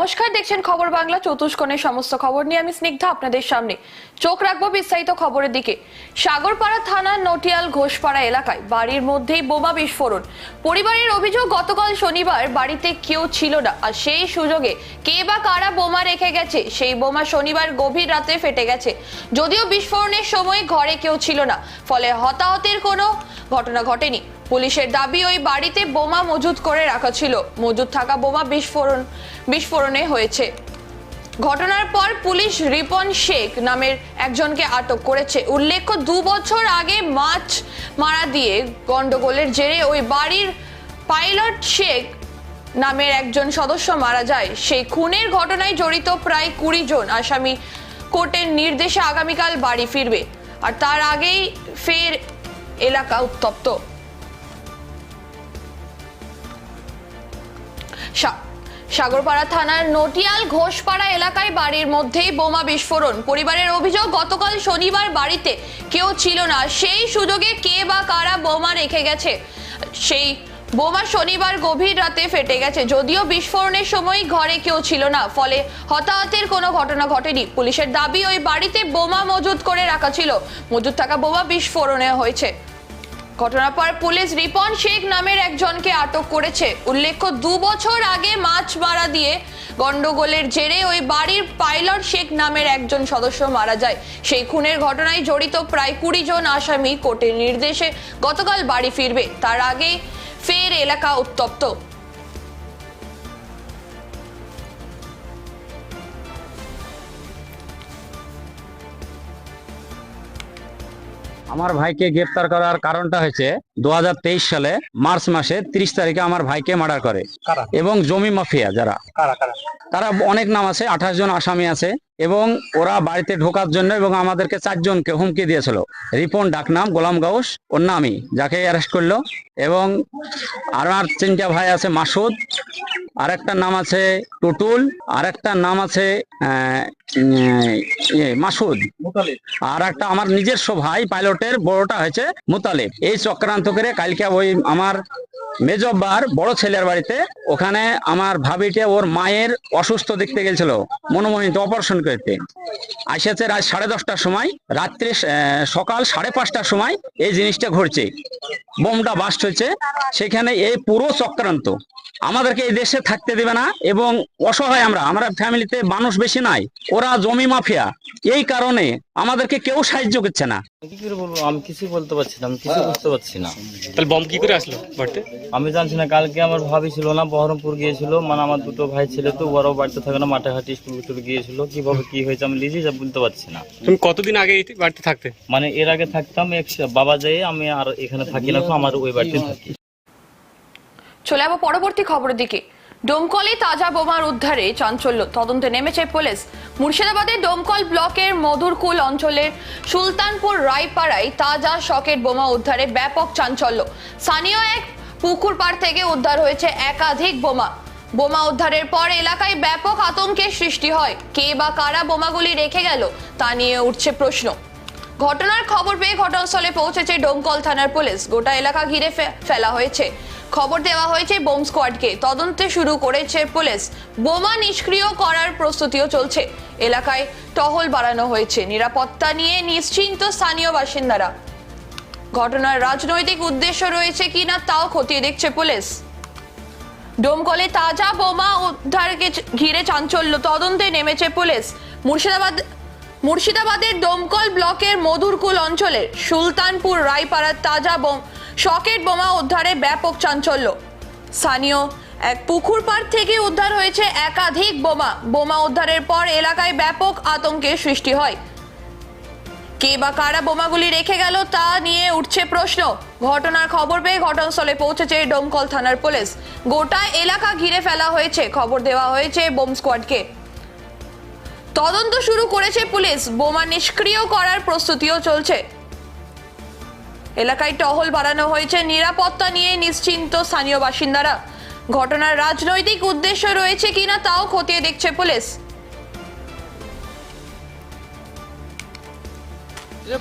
দেখছেন খবর বাংলা চতুষ্কোণের সমস্ত খবর নিয়ে আমি স্নিগ্ধা আপনাদের সামনে। চোখ রাখব বিস্তারিত খবরের দিকে। সাগরপাড়া থানার নটিয়াল ঘোষপাড়া এলাকায় বাড়ির মধ্যেই বোমা বিস্ফোরণ। পরিবারের অভিযোগ, গতকাল শনিবার বাড়িতে কেউ ছিল না। আর সেই সুযোগে কে বা কারা বোমা রেখে গেছে, সেই বোমা শনিবার গভীর রাতে ফেটে গেছে। যদিও বিস্ফোরণের সময় ঘরে কেউ ছিল না, ফলে হতাহতের কোনো ঘটনা ঘটেনি। পুলিশের দাবি, ওই বাড়িতে বোমা মজুত করে রাখা ছিল। মজুত থাকা বোমা বিস্ফোরণ, বিস্ফোরণে হয়েছে। ঘটনার পর পুলিশ রিপন শেখ নামের একজনকে আটক করেছে। উল্লেখ্য, দু বছর আগে মাছ মারা দিয়ে গন্ডগোলের জেরে ওই বাড়ির পাইলট শেখ নামের একজন সদস্য মারা যায়। সেই খুনের ঘটনায় জড়িত প্রায় কুড়ি জন আসামি কোর্টের নির্দেশে আগামীকাল বাড়ি ফিরবে। আর তার আগেই ফের এলাকা উত্তপ্ত। সাগরপাড়া থানার নটিয়াল ঘোষপাড়া এলাকায় বাড়ির মধ্যেই বোমা বিস্ফোরণ। পরিবারের অভিযোগ, গতকাল শনিবার বাড়িতে কেউ ছিল না। সেই সুযোগে কে বা কারা বোমা রেখে গেছে? সেই বোমা শনিবার গভীর রাতে ফেটে গেছে। যদিও বিস্ফোরণের সময় ঘরে কেউ ছিল না, ফলে হতাহতের কোনো ঘটনা ঘটেনি। পুলিশের দাবি, ওই বাড়িতে বোমা মজুত করে রাখা ছিল। মজুত থাকা বোমা বিস্ফোরণে হয়েছে। ঘটনার পর পুলিশ রিপন শেখ নামের একজনকে আটক করেছে। উল্লেখ্য, দু বছর আগে মাছ মারা দিয়ে গন্ডগোলের জেরে ওই বাড়ির পাইলট শেখ নামের একজন সদস্য মারা যায়। সেই খুনের ঘটনায় জড়িত প্রায় কুড়ি জন আসামি কোর্টের নির্দেশে গতকাল বাড়ি ফিরবে। তার আগে ফের এলাকা উত্তপ্ত। আমার ভাইকে গ্রেপ্তার করার কারণটা হয়েছে দু হাজার তেইশ সালে মার্চ মাসে ত্রিশ তারিখে আমার ভাইকে মার্ডার করে। এবং জমি মাফিয়া যারা। তারা অনেক নাম আছে আঠাশ জন আসামি আছে এবং ওরা বাড়িতে ঢোকার জন্য এবং আমাদেরকে চারজনকে হুমকি দিয়েছিল। রিপন ডাকনাম গোলাম গাউস ওর নামই যাকে অ্যারেস্ট করল। এবং আর আর তিনটা ভাই আছে মাসুদ। আরেকটার নাম আছে টুটুল। আরেকটার নাম আছে মাসুদ। আর একটা আমার নিজস্ব ভাই পাইলটের বড়টা হয়েছে মুতালিব। এই চক্রান্ত করে কালকে ওই আমার মেজব্বার বড় ছেলের বাড়িতে ওখানে আমার ভাবিটা ওর মায়ের অসুস্থ দেখতে গেছিল মনোমোহিত অপারেশন করতে। আসেছে রাত সাড়ে দশটার সময় রাত্রে সকাল সাড়ে পাঁচটার সময় এই জিনিসটা ঘটছে। বোমটা বাস্ট হয়েছে। সেখানে এই পুরো চক্রান্ত। আমাদেরকে এই দেশে থাকতে দেবে না এবং অসহায় আমরা আমরা ফ্যামিলিতে মানুষ বেশি নাই। ওরা জমি মাফিয়া। এই কারণে আমাদেরকে কেউ সাহায্য করছে না। কি করে বলব? আমি কিছু বলতে পারছি না আমি কিছু বুঝতে পারছি না। তাহলে বম কি করে আসলো বাড়িতে? আমি জানছি না কালকে আমার ভাবি ছিল না বহরমপুর গিয়েছিল। মানে আমার দুটো ভাই ছেলে তো বড় বাড়িতে থাকে না মাঠে ঘাটে স্কুল স্কুল গিয়েছিল। কীভাবে কি হয়েছে আমি নিজেই যা বলতে পারছি না। তুমি কতদিন আগে এই বাড়িতে থাকতে? মানে এর আগে থাকতাম এক- বাবা যেয়ে আমি আর এখানে থাকি না তো আমার ওই বাড়িতে থাকি। চলে যাব পরবর্তী খবরের দিকে। ডোমকলে তাজা বোমার উদ্ধারে চাঞ্চল্য। তদন্তে নেমেছে পুলিশ। মুর্শিদাবাদের ডোমকল ব্লকের মধুরকুল অঞ্চলের সুলতানপুর রায়পাড়ায় তাজা শকেট বোমা উদ্ধারে ব্যাপক চাঞ্চল্য। স্থানীয় এক পুকুর পাড় থেকে উদ্ধার হয়েছে একাধিক বোমা। বোমা উদ্ধারের পর এলাকায় ব্যাপক আতঙ্কের সৃষ্টি হয়। কে বা কারা বোমাগুলি রেখে গেল, তা নিয়ে উঠছে প্রশ্ন। ঘটনার খবর পেয়ে ঘটনাস্থলে পৌঁছেছে ডোমকল থানার পুলিশ। গোটা এলাকা ঘিরে ফেলা হয়েছে। খবর দেওয়া হয়েছে বোম স্কোয়াডকে। তদন্তে শুরু করেছে পুলিশ। বোমা নিষ্ক্রিয় করার প্রস্তুতিও চলছে। এলাকায় টহল বাড়ানো হয়েছে। নিরাপত্তা নিয়ে নিশ্চিন্ত স্থানীয় বাসিন্দারা। ঘটনার রাজনৈতিক উদ্দেশ্য রয়েছে কিনা তাও খতিয়ে দেখছে পুলিশ। ডোমকলে তাজা বোমা উদ্ধারকে ঘিরে চাঞ্চল্য। তদন্তে নেমেছে পুলিশ। মুর্শিদাবাদ মুর্শিদাবাদের ডোমকল ব্লকের মধুরকুল অঞ্চলের সুলতানপুর রায়পাড়ার তাজা বোম শকেট বোমা উদ্ধারে ব্যাপক চাঞ্চল্য। স্থানীয় এক পুকুর পাড় থেকে উদ্ধার হয়েছে একাধিক বোমা। বোমা উদ্ধারের পর এলাকায় ব্যাপক আতঙ্কের সৃষ্টি হয়। কে বা কারা বোমাগুলি রেখে গেল তা নিয়ে উঠছে প্রশ্ন। ঘটনার খবর পেয়ে ঘটনাস্থলে পৌঁছেছে ডোমকল থানার পুলিশ। গোটা এলাকা ঘিরে ফেলা হয়েছে। খবর দেওয়া হয়েছে বোম স্কোয়াডকে। তদন্ত শুরু করেছে পুলিশ। বোমা নিষ্ক্রিয় করার প্রস্তুতিও চলছে। এলাকায় টহল বাড়ানো হয়েছে। নিরাপত্তা নিয়ে নিশ্চিন্ত স্থানীয় বাসিন্দারা। ঘটনার রাজনৈতিক উদ্দেশ্য রয়েছে কিনা তাও খতিয়ে দেখছে পুলিশ।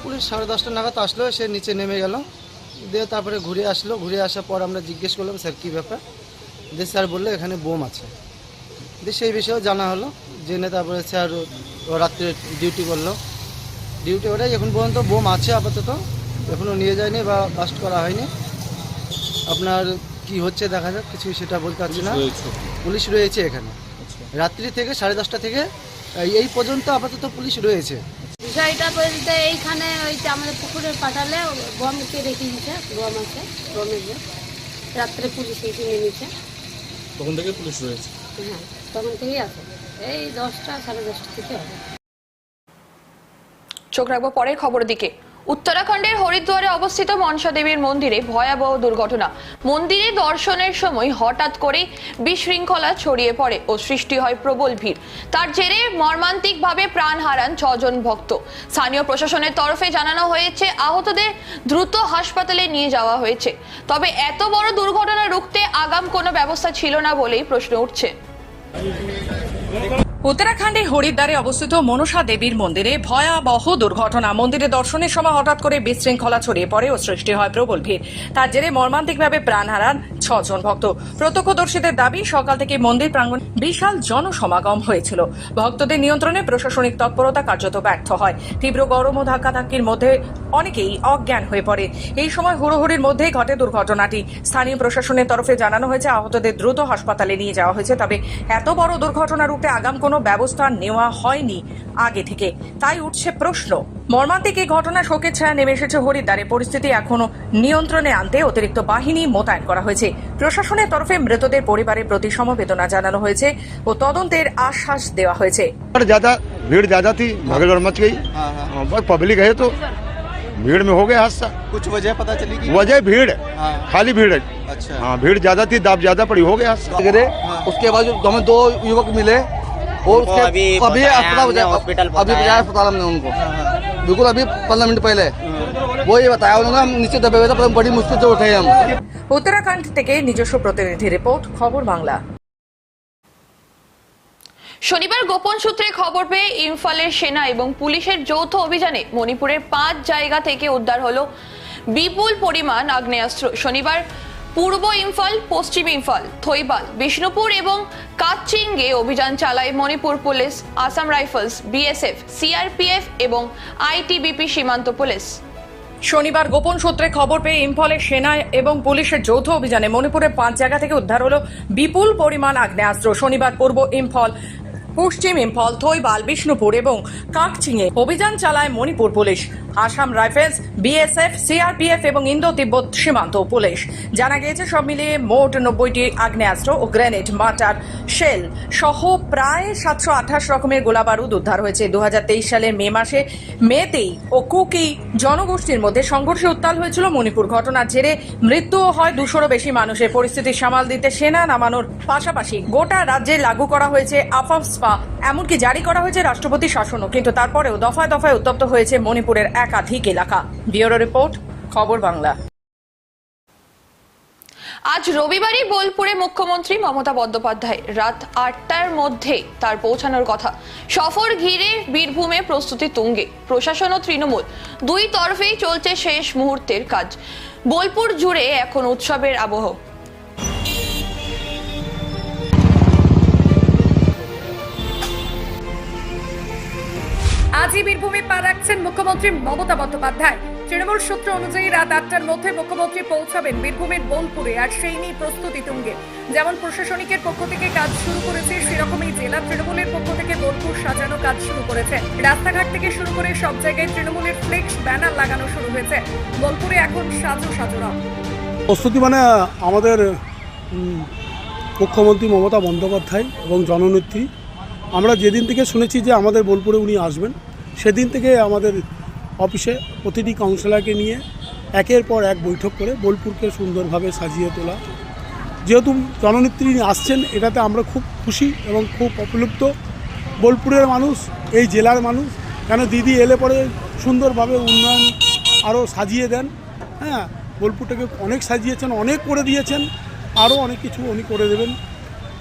পুলিশ সাড়ে দশটা নাগাদ আসলো, সে নিচে নেমে গেল। দিয়ে তারপরে ঘুরে আসলো। ঘুরে আসার পর আমরা জিজ্ঞেস করলাম, স্যার, কী ব্যাপার? দিয়ে স্যার বলল, এখানে বোম আছে। দিয়ে সেই বিষয়েও জানা হলো। জেনে তারপরে স্যার রাত্রে ডিউটি করল। ডিউটি ওটাই এখন পর্যন্ত বোম আছে আপাতত। এখনও নিয়ে যায়নি বা বাস্ট করা হয়নি। আপনার কি হচ্ছে দেখা যাক কিছু সেটা বলতে পারছি না। পুলিশ রয়েছে। এখানে। রাত্রি থেকে সাড়ে দশটা থেকে এই- পর্যন্ত আপাতত পুলিশ রয়েছে। বিষয়টা বলতে এইখানে ওই যে আমাদের পুকুরে পাঠালে গমকে রেখে দিচ্ছে গম আছে গমের রাত্রে পুলিশ এসে নেমেছে তখন থেকে পুলিশ রয়েছে। হ্যাঁ তখন থেকেই আছে। এই দশটা সাড়ে দশটা থেকে হবে। চোখ রাখব পরের খবরের দিকে। উত্তরাখণ্ডের হরিদ্বারে অবস্থিত মনসা দেবীর মন্দিরে ভয়াবহ দুর্ঘটনা। মন্দিরে দর্শনের সময় হঠাৎ করে বিশৃঙ্খলা ছড়িয়ে পড়ে ও সৃষ্টি হয় প্রবল ভিড়। তার জেরে মর্মান্তিকভাবে প্রাণ হারান ছজন ভক্ত। স্থানীয় প্রশাসনের তরফে জানানো হয়েছে, আহতদের দ্রুত হাসপাতালে নিয়ে যাওয়া হয়েছে। তবে এত বড় দুর্ঘটনা রুখতে আগাম কোনো ব্যবস্থা ছিল না বলেই প্রশ্ন উঠছে। উত্তরাখণ্ডে হরিদ্বারে অবস্থিত মনসা দেবীর মন্দিরে ভয়াবহ দুর্ঘটনা। মন্দিরে দর্শনের সময় হঠাৎ করে বিশৃঙ্খলা ছড়িয়ে পড়ে ও সৃষ্টি হয় প্রবল ভিড়। তার জেরে মর্মান্তিকভাবে প্রাণ হারান ছজন ভক্ত। প্রত্যক্ষদর্শীদের দাবি, সকাল থেকে মন্দির প্রাঙ্গণ বিশাল জনসমাগম হয়েছিল। ভক্তদের নিয়ন্ত্রণে প্রশাসনিক তৎপরতা কার্যত ব্যর্থ হয়। তীব্র গরম ও ধাক্কাধাক্কির মধ্যে অনেকেই অজ্ঞান হয়ে পড়ে এই সময় হুড়োহুড়ির মধ্যেই ঘটে দুর্ঘটনাটি স্থানীয় প্রশাসনের তরফে জানানো হয়েছে আহতদের দ্রুত হাসপাতালে নিয়ে যাওয়া হয়েছে তবে এত বড় দুর্ঘটনা রূপে আগাম কোনো ব্যবস্থা নেওয়া হয়নি আগে থেকে তাই উঠছে প্রশ্ন মর্মান্তিক এই ঘটনা শোকের ছায়া নেমে এসেছে হরিদ্বারে পরিস্থিতি এখনো নিয়ন্ত্রণে আনতে অতিরিক্ত বাহিনী মোতায়েন করা হয়েছে প্রশাসনের তরফে মৃতদের পরিবারের প্রতি সমবেদনা জানানো হয়েছে ও তদন্তের আশ্বাস দেওয়া হয়েছে पर ज्यादा भीड़ ज्यादा थी भगदड़ मच गई हाँ, बस पब्लिक है तो भीड़ में हो गया हादसा कुछ वजह पता चली कि वजह भीड़ हाँ। खाली भीड़ है अच्छा हाँ भीड़ ज्यादा थी दाब ज्यादा पड़ी हो गया हादसा गिरे उसके बाद जो हमें दो युवक मिले और उसके अभी अभी अस्पताल हॉस्पिटल अभी पहुंचाया अस्पताल हमने उनको बिल्कुल अभी पंद्रह मिनट पहले वो ये बताया उन्होंने हम नीचे दबे हुए थे पर बड़ी मुश्किल से उठे हम উত্তরাখণ্ড থেকে নিজস্ব প্রতিনিধি রিপোর্ট খবর বাংলা শনিবার গোপন সূত্রে খবর পেয়ে ইম্ফলের সেনা এবং পুলিশের যৌথ অভিযানে মণিপুরের পাঁচ জায়গা থেকে উদ্ধার হলো বিপুল পরিমাণ আগ্নেয়াস্ত্র। শনিবার পূর্ব ইম্ফল, পশ্চিম ইম্ফল থৈবাল বিষ্ণুপুর এবং কাচিংগে অভিযান চালায় Manipur police, Assam Rifles, BSF, CRPF এবং আইটিবিপি সীমান্ত পুলিশ। শনিবার গোপন সূত্রে খবর পেয়ে ইম্ফলের সেনা এবং পুলিশের যৌথ অভিযানে মণিপুরের পাঁচ জায়গা থেকে উদ্ধার হলো বিপুল পরিমাণ আগ্নেয়াস্ত্র। শনিবার পূর্ব ইম্ফল পশ্চিম ইম্ফল থৈবাল বিষ্ণুপুর এবং কাকচিংয়ে অভিযান চালায় Manipur police. Assam Rifles, BSF, CRPF এবং ইন্দো তিব্বত সীমান্ত পুলিশ। জানা গিয়েছে, সব মিলিয়ে মোট নব্বইটি আগ্নেয়াস্ত্র ও গ্রেনেড মাটার শেল সহ প্রায় সাতশো আঠাশ রকমের গোলাবারুদ উদ্ধার হয়েছে। দু সালের মে মাসে মেতেই ও কুকি জনগোষ্ঠীর মধ্যে সংঘর্ষে উত্তাল হয়েছিল মণিপুর। ঘটনার জেরে মৃত্যুও হয় দুশোরও বেশি মানুষের। পরিস্থিতি সামাল দিতে সেনা নামানোর পাশাপাশি গোটা রাজ্যে লাগু করা হয়েছে আফাফস্পা এমনকি জারি করা হয়েছে রাষ্ট্রপতি শাসনও। কিন্তু তারপরেও দফায় দফায় উত্তপ্ত হয়েছে মণিপুরের একাধিক এলাকা। ব্যুরো রিপোর্ট, খবর বাংলা। আজ রবিবারই বোলপুরে মুখ্যমন্ত্রী মমতা বন্দ্যোপাধ্যায়। রাত আটটার মধ্যে তার পৌঁছানোর কথা। সফর ঘিরে বীরভূমে প্রস্তুতি তুঙ্গে। প্রশাসন ও তৃণমূল দুই তরফেই চলছে শেষ মুহূর্তের কাজ। বোলপুর জুড়ে এখন উৎসবের আবহ। আজই বীরভূমে পা রাখছেন মুখ্যমন্ত্রী মমতা বন্দ্যোপাধ্যায়। তৃণমূল সূত্র অনুযায়ী রাত আটটার মধ্যে মুখ্যমন্ত্রী পৌঁছাবেন বীরভূমের বোলপুরে আর সেই নিয়ে প্রস্তুতি তুঙ্গে। যেমন প্রশাসনিকের পক্ষ থেকে কাজ শুরু করেছে, সেরকমই জেলা তৃণমূলের পক্ষ থেকে বোলপুর সাজানো কাজ শুরু করেছে। রাস্তাঘাট থেকে শুরু করে সব জায়গায় তৃণমূলের ফ্লেক্স ব্যানার লাগানো শুরু হয়েছে। বোলপুরে এখন সাজো সাজো রং। প্রস্তুতি মানে আমাদের মুখ্যমন্ত্রী মমতা বন্দ্যোপাধ্যায় এবং জননেত্রী। আমরা যেদিন থেকে শুনেছি যে আমাদের বোলপুরে উনি আসবেন সেদিন থেকে আমাদের অফিসে প্রতিটি কাউন্সিলরকে নিয়ে একের পর এক বৈঠক করে বোলপুরকে সুন্দরভাবে সাজিয়ে তোলা। যেহেতু জননেত্রী আসছেন, এটাতে আমরা খুব খুশি এবং খুব অপলুপ্ত বোলপুরের মানুষ, এই জেলার মানুষ, কেন দিদি এলে পরে সুন্দরভাবে উন্নয়ন আরও সাজিয়ে দেন। হ্যাঁ বোলপুরটাকে অনেক সাজিয়েছেন, অনেক করে দিয়েছেন আরও অনেক কিছু উনি করে দেবেন।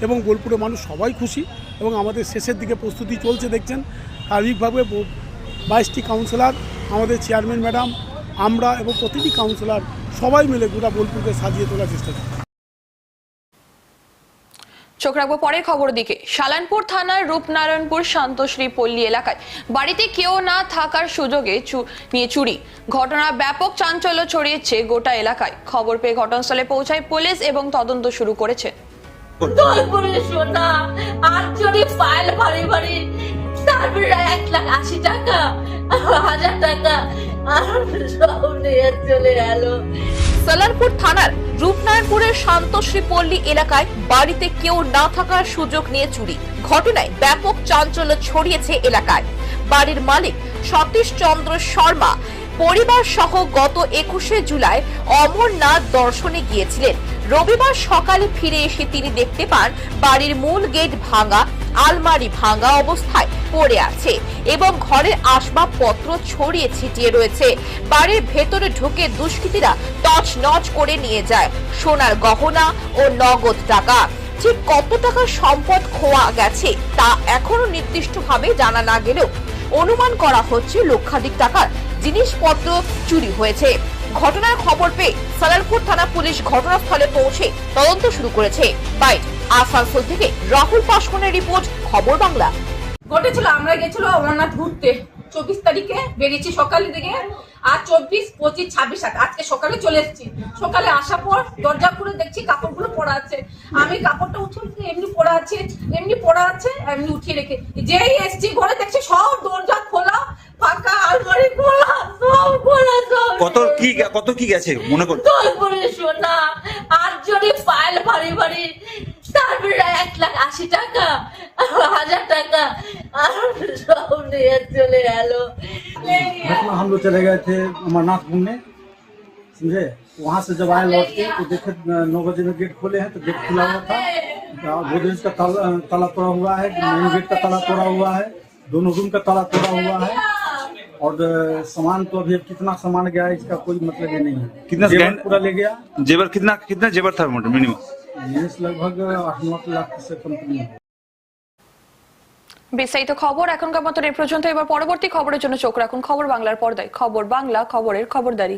এবং বোলপুরের মানুষ সবাই খুশি এবং আমাদের শেষের দিকে প্রস্তুতি চলছে, দেখছেন। শারীরিকভাবে বাইশটি কাউন্সিলর আমাদের চেয়ারম্যান ম্যাডাম আমরা এবং প্রতিটি কাউন্সিলর সবাই মিলে গোটা বোলপুরকে সাজিয়ে তোলার চেষ্টা করছি। চোখ রাখব পরের খবর দিকে। শালানপুর থানার রূপনারায়ণপুর শান্তশ্রী পল্লী এলাকায় বাড়িতে কেউ না থাকার সুযোগে চু- নিয়ে চুরি। ঘটনা ব্যাপক চাঞ্চল্য ছড়িয়েছে গোটা এলাকায়। খবর পেয়ে ঘটনাস্থলে পৌঁছায় পুলিশ এবং তদন্ত শুরু করেছে। তারপরে এক লাখ আশি টাকা, হাজার টাকা সব থানার রূপনারায়ণপুরের এলাকায় বাড়িতে কেউ না থাকার সুযোগ নিয়ে চুরি। ঘটনায় ব্যাপক চাঞ্চল্য ছড়িয়েছে এলাকায়। বাড়ির মালিক সতীশ চন্দ্র শর্মা পরিবার সহ গত একুশে জুলাই অমরনাথ দর্শনে গিয়েছিলেন। রবিবার সকালে ফিরে এসে তিনি দেখতে পান বাড়ির মূল গেট ভাঙা আলমারি ভাঙা অবস্থায় পড়ে আছে এবং ঘরের আসবাবপত্র ছড়িয়ে ছিটিয়ে রয়েছে। বাড়ির ভেতরে ঢুকে দুষ্কৃতীরা টচ নচ করে নিয়ে যায়। সোনার গহনা ও নগদ টাকা। ঠিক কত টাকার সম্পদ খোয়া গেছে তা এখনও নির্দিষ্টভাবে জানা না গেলেও অনুমান করা হচ্ছে লক্ষাধিক টাকার জিনিসপত্র চুরি হয়েছে। ঘটনার খবর পেয়ে সালারপুর থানা পুলিশ ঘটনাস্থলে পৌঁছে তদন্ত শুরু করেছে। বাইট, আসানসোল থেকে রাহুল পাশকনের রিপোর্ট, খবর বাংলা। ঘটেছিল, আমরা গেছিল অমরনাথ ঘুরতে। চব্বিশ তারিখে বেরিয়েছি সকালে দিকে আর চব্বিশ পঁচিশ ছাব্বিশ সাত। আজকে সকালে চলে এসেছি। সকালে আসার পর দরজা খুলে দেখছি কাপড়গুলো পড়া আছে। আমি কাপড়টা উঠিয়ে এমনি পড়া আছে এমনি পড়া আছে এমনি উঠিয়ে রেখে যেই এসছি ঘরে দেখছি সব দরজা খোলা ফাঁকা আলমারি খোলা সব খোলা সব কত কি কত কি গেছে? মনে কর সোনা আটজনই পায়েল ভারী ভারী তারপরে এক লাখ আশি টাকা হাজার টাকা আর সব নিয়ে চলে গেল घटना हम लोग चले गए थे अमरनाथ घूमने समझे वहाँ से जब आए लौट के तो देखे नौ बजे में गेट खोले हैं तो गेट खुला हुआ था गोदरेज का ताला ताला तोड़ा हुआ है मेन गेट का ताला तोड़ा हुआ है दोनों रूम का ताला तोड़ा हुआ है और अ, सामान तो अभी कितना सामान गया है इसका कोई मतलब ये नहीं है कितना जेवर स्कैन- पूरा ले गया जेवर कितना कितना जेवर था मिनिमम ये लगभग आठ नौ लाख से कम तो नहीं है বিস্তারিত খবর এখনকার মতন এই পর্যন্ত এবার পরবর্তী খবরের জন্য চোখ রাখুন খবর বাংলার পর্দায় খবর বাংলা খবরের খবরদারি